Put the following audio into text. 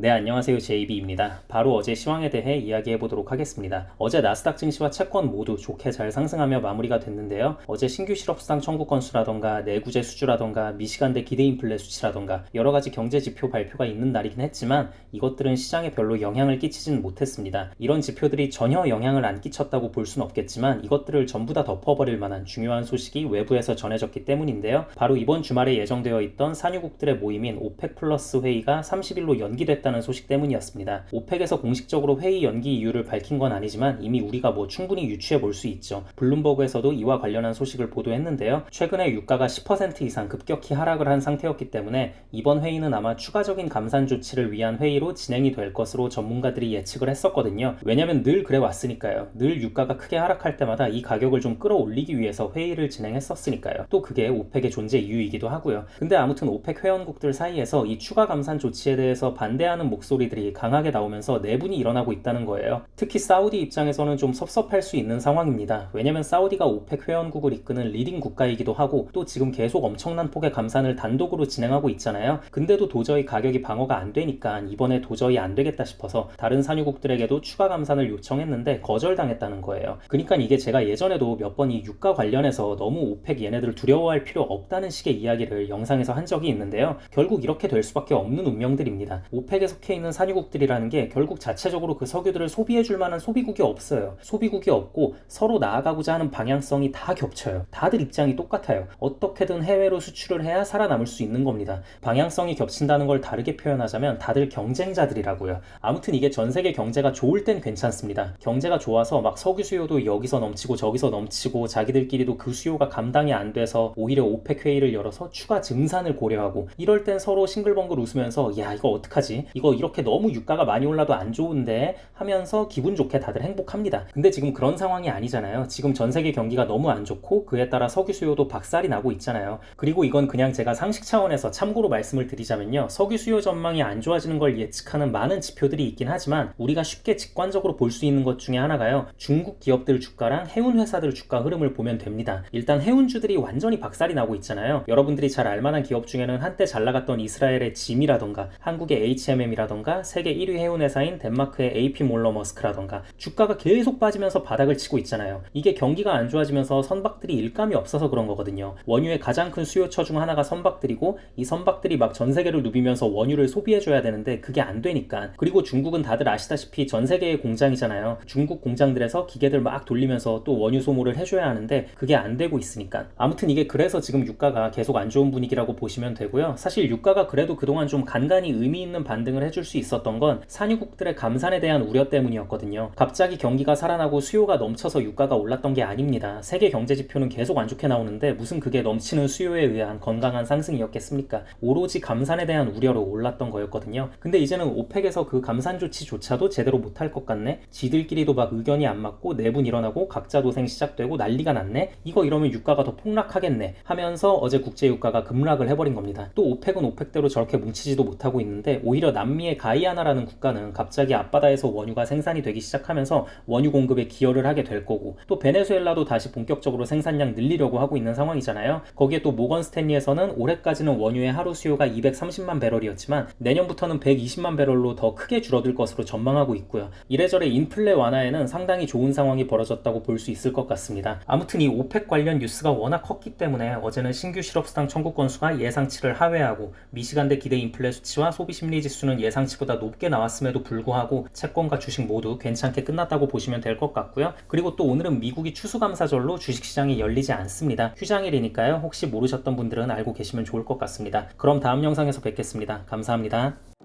네, 안녕하세요. JB입니다. 바로 어제 시황에 대해 이야기해 보도록 하겠습니다. 어제 나스닥 증시와 채권 모두 좋게 잘 상승하며 마무리가 됐는데요. 어제 신규 실업수당 청구 건수라던가 내구재 수주라던가 미시간대 기대 인플레 수치라던가 여러 가지 경제 지표 발표가 있는 날이긴 했지만 이것들은 시장에 별로 영향을 끼치진 못했습니다. 이런 지표들이 전혀 영향을 안 끼쳤다고 볼 수는 없겠지만 이것들을 전부 다 덮어버릴 만한 중요한 소식이 외부에서 전해졌기 때문인데요. 바로 이번 주말에 예정되어 있던 산유국들의 모임인 오펙 플러스 회의가 30일로 연기됐다 있다는 소식 때문이었습니다. 오펙에서 공식적으로 회의 연기 이유를 밝힌 건 아니지만 이미 우리가 뭐 충분히 유추해 볼 수 있죠. 블룸버그에서도 이와 관련한 소식을 보도했는데요. 최근에 유가가 10% 이상 급격히 하락을 한 상태였기 때문에 이번 회의는 아마 추가적인 감산 조치를 위한 회의로 진행이 될 것으로 전문가들이 예측을 했었거든요. 왜냐면 늘 그래 왔으니까요. 늘 유가가 크게 하락할 때마다 이 가격을 좀 끌어올리기 위해서 회의를 진행했었으니까요. 또 그게 오펙의 존재 이유이기도 하고요. 근데 아무튼 오펙 회원국들 사이에서 이 추가 감산 조치에 대해서 반대하는 하는 목소리들이 강하게 나오면서 내분이 일어나고 있다는 거예요. 특히 사우디 입장에서는 좀 섭섭할 수 있는 상황입니다. 왜냐면 사우디가 오펙 회원국을 이끄는 리딩 국가이기도 하고 또 지금 계속 엄청난 폭의 감산을 단독으로 진행하고 있잖아요. 근데도 도저히 가격이 방어가 안 되니까 이번에 도저히 안 되겠다 싶어서 다른 산유국들에게도 추가 감산을 요청했는데 거절당했다는 거예요. 그러니까 이게 제가 예전에도 몇 번 이 유가 관련해서 너무 오펙 얘네들 두려워할 필요 없다는 식의 이야기를 영상에서 한 적이 있는데요. 결국 이렇게 될 수밖에 없는 운명들입니다. 오펙에 속해 있는 산유국들이라는 게 결국 자체적으로 그 석유들을 소비해 줄 만한 소비국이 없어요. 소비국이 없고 서로 나아가고자 하는 방향성이 다 겹쳐요. 다들 입장이 똑같아요. 어떻게든 해외로 수출을 해야 살아남을 수 있는 겁니다. 방향성이 겹친다는 걸 다르게 표현하자면 다들 경쟁자들이라고요. 아무튼 이게 전 세계 경제가 좋을 땐 괜찮습니다. 경제가 좋아서 막 석유 수요도 여기서 넘치고 저기서 넘치고 자기들끼리도 그 수요가 감당이 안 돼서 오히려 오펙 회의를 열어서 추가 증산을 고려하고 이럴 땐 서로 싱글벙글 웃으면서 야 이거 어떡하지? 이거 이렇게 너무 유가가 많이 올라도 안 좋은데 하면서 기분 좋게 다들 행복합니다. 근데 지금 그런 상황이 아니잖아요. 지금 전 세계 경기가 너무 안 좋고 그에 따라 석유 수요도 박살이 나고 있잖아요. 그리고 이건 그냥 제가 상식 차원에서 참고로 말씀을 드리자면요. 석유 수요 전망이 안 좋아지는 걸 예측하는 많은 지표들이 있긴 하지만 우리가 쉽게 직관적으로 볼 수 있는 것 중에 하나가요. 중국 기업들 주가랑 해운 회사들 주가 흐름을 보면 됩니다. 일단 해운주들이 완전히 박살이 나고 있잖아요. 여러분들이 잘 알만한 기업 중에는 한때 잘 나갔던 이스라엘의 짐이라던가 한국의 HMM IBM이라던가 세계 1위 해운 회사인 덴마크의 AP 몰러 머스크라던가 주가가 계속 빠지면서 바닥을 치고 있잖아요. 이게 경기가 안 좋아지면서 선박들이 일감이 없어서 그런 거거든요. 원유의 가장 큰 수요처 중 하나가 선박들이고 이 선박들이 막 전 세계를 누비면서 원유를 소비해줘야 되는데 그게 안 되니까 그리고 중국은 다들 아시다시피 전 세계의 공장이잖아요. 중국 공장들에서 기계들 막 돌리면서 또 원유 소모를 해줘야 하는데 그게 안 되고 있으니까 아무튼 이게 그래서 지금 유가가 계속 안 좋은 분위기라고 보시면 되고요. 사실 유가가 그래도 그동안 좀 간간히 의미 있는 반등을 반응을 해줄 수 있었던 건 산유국들의 감산에 대한 우려 때문이었거든요. 갑자기 경기가 살아나고 수요가 넘쳐서 유가가 올랐던 게 아닙니다. 세계 경제 지표는 계속 안 좋게 나오는데 무슨 그게 넘치는 수요에 의한 건강한 상승이었겠습니까? 오로지 감산에 대한 우려로 올랐던 거였거든요. 근데 이제는 오펙에서 그 감산 조치조차도 제대로 못할 것 같네. 지들끼리도 막 의견이 안 맞고 내분 일어나고 각자 도생 시작되고 난리가 났네. 이거 이러면 유가가 더 폭락하겠네. 하면서 어제 국제 유가가 급락을 해버린 겁니다. 또 오펙은 오펙대로 저렇게 뭉치지도 못하고 있는데 오히려 남 남미의 가이아나라는 국가는 갑자기 앞바다에서 원유가 생산이 되기 시작하면서 원유 공급에 기여를 하게 될 거고 또 베네수엘라도 다시 본격적으로 생산량 늘리려고 하고 있는 상황이잖아요. 거기에 또 모건 스탠리에서는 올해까지는 원유의 하루 수요가 230만 배럴이었지만 내년부터는 120만 배럴로 더 크게 줄어들 것으로 전망하고 있고요. 이래저래 인플레 완화에는 상당히 좋은 상황이 벌어졌다고 볼 수 있을 것 같습니다. 아무튼 이 오펙 관련 뉴스가 워낙 컸기 때문에 어제는 신규 실업수당 청구 건수가 예상치를 하회하고 미시간대 기대 인플레 수치와 소비 심리 지수는 예상치보다 높게 나왔음에도 불구하고 채권과 주식 모두 괜찮게 끝났다고 보시면 될 것 같고요. 그리고 또 오늘은 미국이 추수감사절로 주식시장이 열리지 않습니다. 휴장일이니까요. 혹시 모르셨던 분들은 알고 계시면 좋을 것 같습니다. 그럼 다음 영상에서 뵙겠습니다. 감사합니다.